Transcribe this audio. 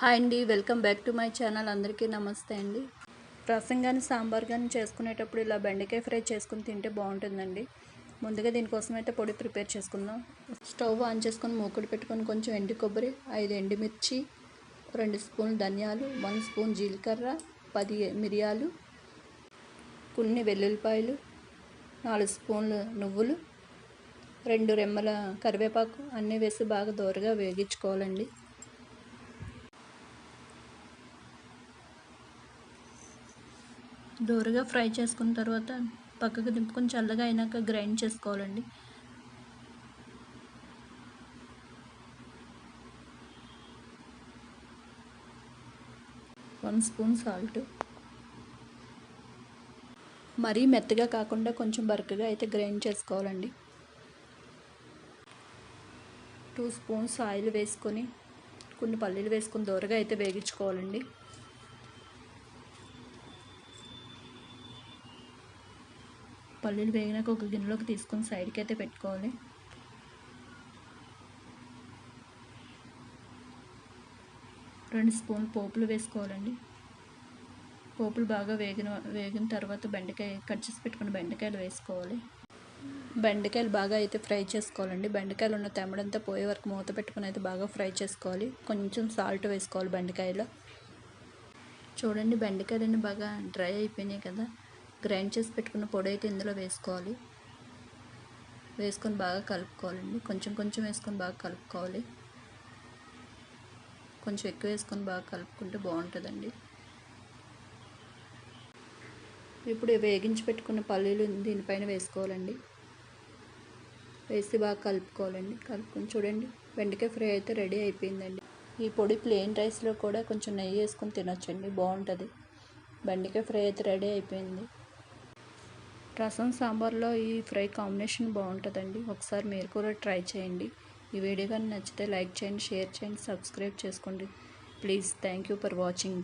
Hi అండి welcome back to my channel. అందరికీ నమస్తే అండి. రసం కానీ సాంబార్ కానీ చేసుకునేటప్పుడు ఇలా బెండకాయ ఫ్రై చేసుకుని తింటే బాగుంటుందండి. ముందుగా దీనికోసం అయితే పొడి ప్రిపేర్ చేసుకుందాం. స్టవ్ ఆన్ చేసుకొని మూకుడు పెట్టుకొని కొంచెం ఎండి కొబ్బరి ఐదు ఎండుమిర్చి రెండు స్పూన్లు ధనియాలు వన్ స్పూన్ జీలకర్ర పది మిరియాలు కొన్ని వెల్లుల్లిపాయలు నాలుగు స్పూన్లు నువ్వులు రెండు రెమ్మల కరివేపాకు అన్నీ వేసి బాగా దోరగా వేగించుకోవాలండి. దోరగా ఫ్రై చేసుకున్న తర్వాత పక్కకు దింపుకొని చల్లగా అయినాక గ్రైండ్ చేసుకోవాలండి. One spoon salt. మరీ మెత్తగా కాకుండా కొంచెం బరకగా అయితే గ్రైండ్ చేసుకోవాలండి. టూ స్పూన్స్ ఆయిల్ వేసుకొని కొన్ని పల్లీలు వేసుకొని దూరగా అయితే వేగించుకోవాలండి. పల్లీలు వేగినాక ఒక గిన్నెలోకి తీసుకొని సైడ్కి అయితే పెట్టుకోవాలి. రెండు స్పూన్లు పోపులు వేసుకోవాలండి. పోపులు బాగా వేగిన వేగిన తర్వాత బెండకాయ కట్ చేసి పెట్టుకున్న బెండకాయలు వేసుకోవాలి. బెండకాయలు బాగా అయితే ఫ్రై చేసుకోవాలండి. బెండకాయలు ఉన్న తెమ్మడంతా పోయే వరకు మూత పెట్టుకుని అయితే బాగా ఫ్రై చేసుకోవాలి. కొంచెం సాల్ట్ వేసుకోవాలి బెండకాయలో. చూడండి బెండకాయలన్నీ బాగా డ్రై అయిపోయినాయి కదా. గ్రైండ్ చేసి పెట్టుకున్న పొడి అయితే ఇందులో వేసుకోవాలి. వేసుకొని బాగా కలుపుకోవాలండి. కొంచెం కొంచెం వేసుకొని బాగా కలుపుకోవాలి. కొంచెం ఎక్కువ వేసుకొని బాగా కలుపుకుంటే బాగుంటుందండి. ఇప్పుడు వేగించి పెట్టుకున్న పల్లీలు దీనిపైన వేసుకోవాలండి. వేసి బాగా కలుపుకోవాలండి. కలుపుకొని చూడండి. బెండకాయ ఫ్రై అయితే రెడీ అయిపోయిందండి. ఈ పొడి ప్లెయిన్ రైస్లో కూడా కొంచెం నెయ్యి వేసుకొని తినొచ్చండి. బాగుంటుంది. బెండకాయ ఫ్రై అయితే రెడీ అయిపోయింది. రసం సాంబార్లో ఈ ఫ్రై కాంబినేషన్ బాగుంటుందండి. ఒకసారి మీరు కూడా ట్రై చేయండి. ఈ వీడియో కానీ నచ్చితే లైక్ చేయండి షేర్ చేయండి సబ్స్క్రైబ్ చేసుకోండి. Please thank you for watching.